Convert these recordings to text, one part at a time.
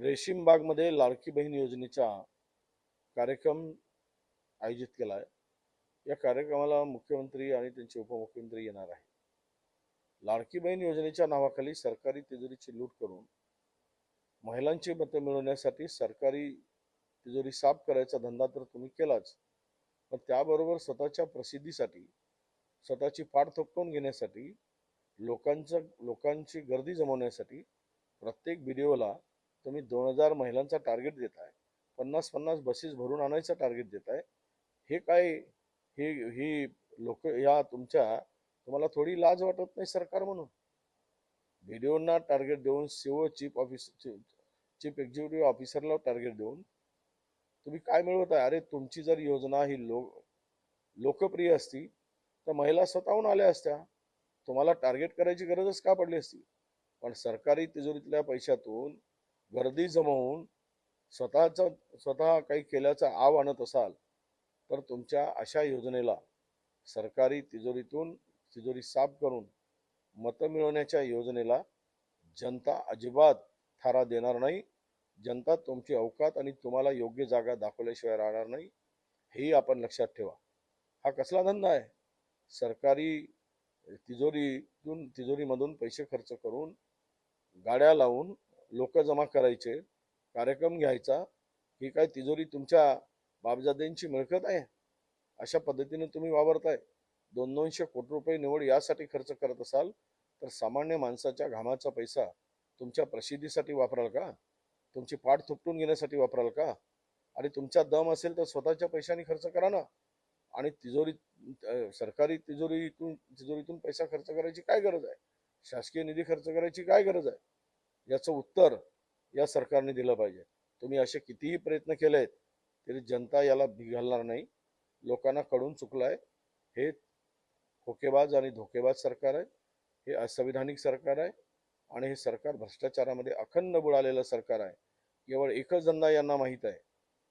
रेशीमबागमध्ये लाडकी बहीण योजनेचा कार्यक्रम आयोजित केला आहे या कार्यक्रमाला मुख्यमंत्री आणि त्यांचे उपमुख्यमंत्री येणार आहे लाडकी बहीण योजनेच्या नावाखाली सरकारी तिजोरीची लूट करून महिलांची मतं मिळवण्यासाठी सरकारी तिजोरी साफ करायचा धंदा तर तुम्ही केलाच. पण त्याबरोबर स्वतःच्या प्रसिद्धीसाठी स्वतःची पाठ थोपटून घेण्यासाठी लोकांचं लोकांची गर्दी जमवण्यासाठी प्रत्येक व्हिडिओला तुम्ही दोन हजार महिलांचा टार्गेट देत आहे पन्नास पन्नास बसेस भरून आणायचं टार्गेट देत आहे हे काय हे ही लोक या तुमच्या तुम्हाला थोडी लाज वाटत नाही सरकार म्हणून? व्हिडिओना टार्गेट देऊन CO chief office chief executive ऑफिसरला टार्गेट देऊन तुम्ही काय मिळवत आहे अरे तुमची जर योजना ही लोक लोकप्रिय असती तर महिला स्वतःहून आल्या असत्या. तुम्हाला टार्गेट करायची गरजच का पडली असती? पण सरकारी तिजोरीतल्या पैशातून गर्दी जमवून स्वतःचं स्वतः काही केल्याचा आव आणत असाल तर तुमच्या अशा योजनेला सरकारी तिजोरीतून तिजोरी साफ करून मतं मिळवण्याच्या योजनेला जनता अजिबात थारा देणार नाही. जनता तुमची अवकात आणि तुम्हाला योग्य जागा दाखवल्याशिवाय राहणार नाही. हेही आपण लक्षात ठेवा. हा कसला धंदा आहे? सरकारी तिजोरीतून तिजोरीमधून पैसे खर्च करून गाड्या लावून लोक जमा करायचे कार्यक्रम घ्यायचा ही काय तिजोरी तुमच्या बाबजादेंची मिळकत आहे? अशा पद्धतीने तुम्ही वावरताय. दोन दोनशे कोटी रुपये निवड यासाठी खर्च करत असाल तर सामान्य माणसाच्या घामाचा पैसा तुमच्या प्रसिद्धीसाठी वापराल का? तुमची पाठ थुपटून घेण्यासाठी वापराल का? आणि तुमचा दम असेल तर स्वतःच्या पैशाने खर्च करा ना. आणि तिजोरी सरकारी तिजोरीतून तिजोरीतून पैसा खर्च करायची काय गरज आहे? शासकीय निधी खर्च करायची काय गरज आहे? याचं उत्तर या सरकारने दिलं पाहिजे. तुम्ही असे कितीही प्रयत्न केलेत तरी जनता याला बिघालणार नाही. लोकांना कळून चुकलंय. हे खोकेबाज आणि धोकेबाज सरकार आहे. हे असंविधानिक सरकार आहे. आणि हे सरकार भ्रष्टाचारामध्ये अखंड बुडालेलं सरकार आहे. केवळ एकच धंदा यांना माहीत आहे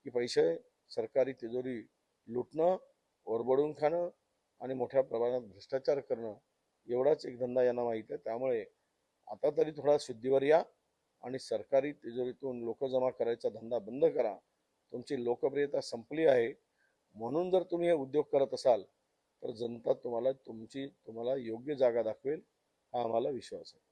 की पैसे सरकारी तिजोरी लुटणं ओरबडून खाणं आणि मोठ्या प्रमाणात भ्रष्टाचार करणं एवढाच एक धंदा यांना माहीत आहे. त्यामुळे आता तरी थोडा शुद्धीवर या आणि सरकारी तिजोरीतून लोक जमा करायचा धंदा बंद करा. तुमची लोकप्रियता संपली आहे. म्हणून जर तुम्ही हे उद्योग करत असाल तर जनता तुम्हाला तुमची तुम्हाला योग्य जागा दाखवेल हा आम्हाला विश्वास आहे.